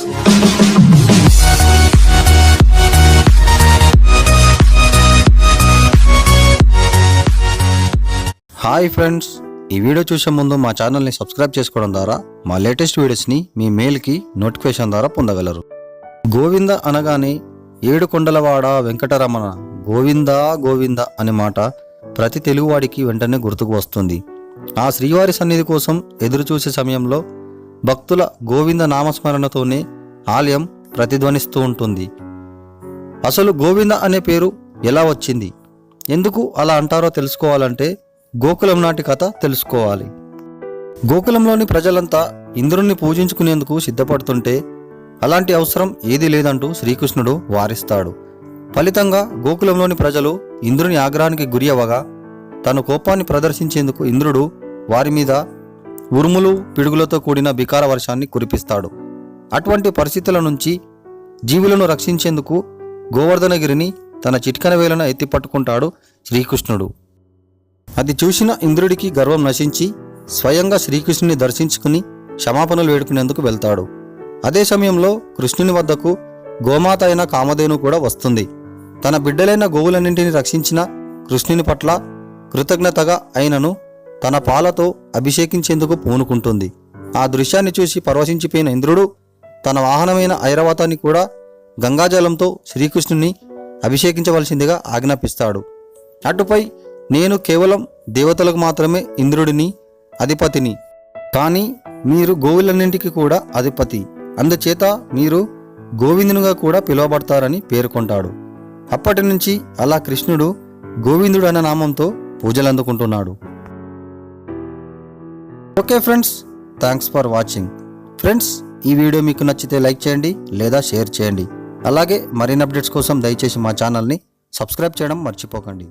Hi friends ఈ video చూసే ముందు మా ఛానల్ని సబ్స్క్రైబ్ చేసుకోవడం ద్వారా మా లేటెస్ట్ వీడియోస్ని మీ మెయిల్కి నోటిఫికేషన్ ద్వారా పొందగలరు. గోవింద అనగానే ఏడు కొండలవాడ వెంకటరమణ గోవిందా గోవింద అనే మాట ప్రతి తెలుగువాడికి వెంటనే గుర్తుకు వస్తుంది. ఆ శ్రీవారి సన్నిధి కోసం ఎదురుచూసే సమయంలో భక్తుల గోవింద నామస్మరణతోనే ఆలయం ప్రతిధ్వనిస్తూ ఉంటుంది. అసలు గోవింద అనే పేరు ఎలా వచ్చింది? ఎందుకు అలా అంటారో తెలుసుకోవాలంటే గోకులం నాటి కథ తెలుసుకోవాలి. గోకులంలోని ప్రజలంతా ఇంద్రుణ్ణి పూజించుకునేందుకు సిద్ధపడుతుంటే అలాంటి అవసరం ఏదీ లేదంటూ శ్రీకృష్ణుడు వారిస్తాడు. ఫలితంగా గోకులంలోని ప్రజలు ఇంద్రుని ఆగ్రహానికి గురి అవ్వగా తన కోపాన్ని ప్రదర్శించేందుకు ఇంద్రుడు వారి మీద ఉరుములు పిడుగులతో కూడిన బికార వర్షాన్ని కురిపిస్తాడు. అటువంటి పరిస్థితుల నుంచి జీవులను రక్షించేందుకు గోవర్ధనగిరిని తన చిట్కన వేలన ఎత్తిపట్టుకుంటాడు శ్రీకృష్ణుడు. అది చూసిన ఇంద్రుడికి గర్వం నశించి స్వయంగా శ్రీకృష్ణుని దర్శించుకుని క్షమాపణలు వేడుకునేందుకు వెళ్తాడు. అదే సమయంలో కృష్ణుని వద్దకు గోమాత అయిన కామధేను కూడా వస్తుంది. తన బిడ్డలైన గోవులన్నింటినీ రక్షించిన కృష్ణుని పట్ల కృతజ్ఞతగా అయినను తన పాలతో అభిషేకించేందుకు పూనుకుంటుంది. ఆ దృశ్యాన్ని చూసి పరవశించిపోయిన ఇంద్రుడు తన వాహనమైన ఐరావతాన్ని కూడా గంగాజలంతో శ్రీకృష్ణుని అభిషేకించవలసిందిగా ఆజ్ఞాపిస్తాడు. అటుపై నేను కేవలం దేవతలకు మాత్రమే ఇంద్రుడిని అధిపతిని కానీ మీరు గోవులన్నింటికి కూడా అధిపతి. అందుచేత మీరు గోవిందునిగా కూడా పిలువబడతారని పేర్కొంటాడు. అప్పటి నుంచి అలా కృష్ణుడు గోవిందుడు అన్న నామంతో పూజలు అందుకుంటున్నాడు okay friends thanks for watching friends ఈ వీడియో మీకు నచ్చితే లైక్ చేయండి లేదా షేర్ చేయండి. అలాగే మరిన్ని అప్డేట్స్ కోసం దయచేసి మా ఛానల్ని సబ్స్క్రైబ్ చేయడం మర్చిపోకండి.